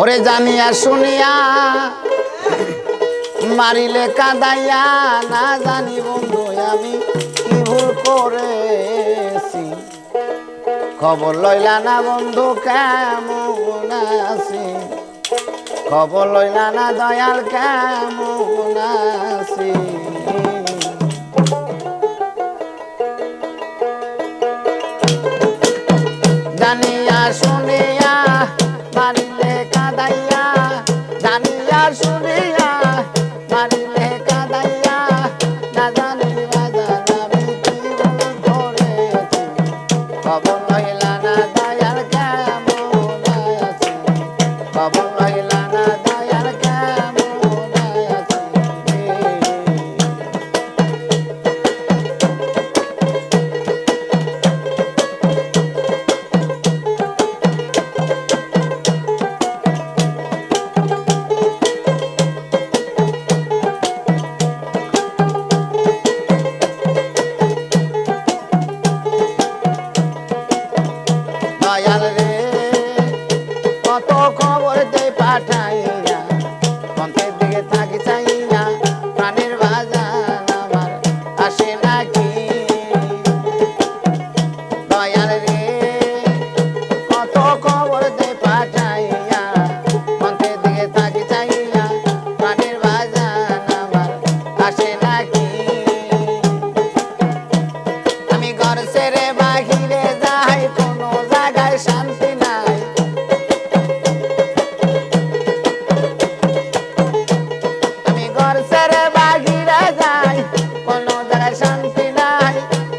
ওরে জানিয়া শুনিয়া মারিলে কাদাইয়া, না জানি বন্ধু আমি কি ভুল করেছি। খবর লইলা না বন্ধু, কেমন আছি? খবর লইলা না দয়াল, কেমন আছি? জানিয়া শুন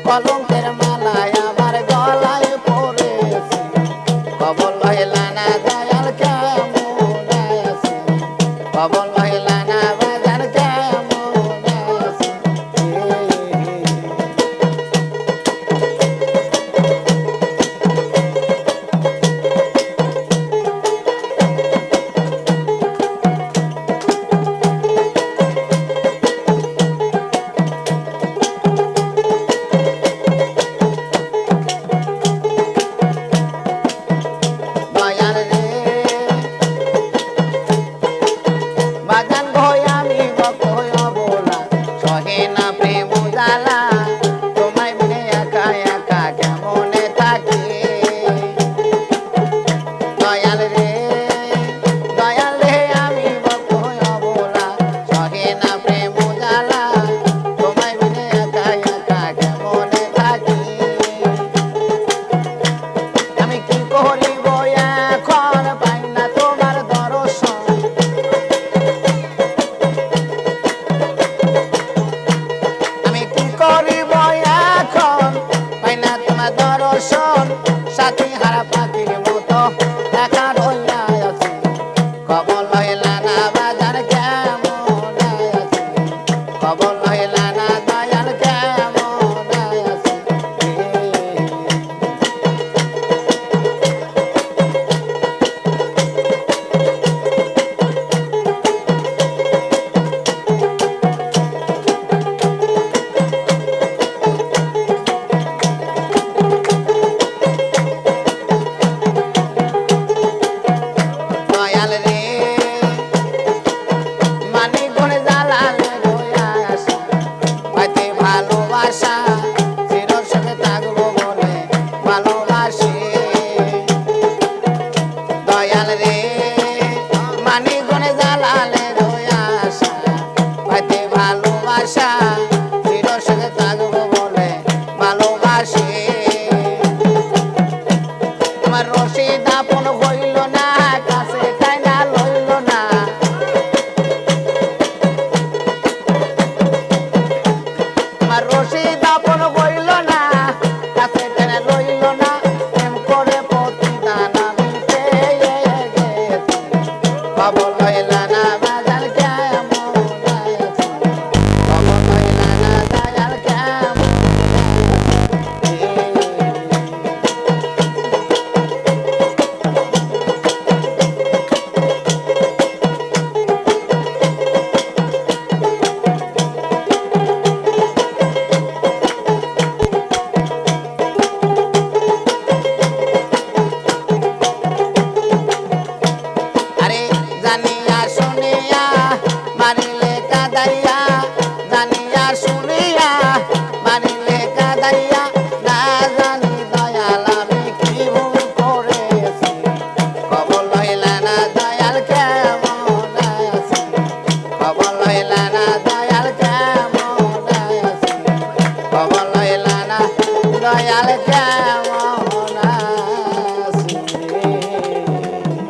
পালঙ্কের মালায় বলয় লাগা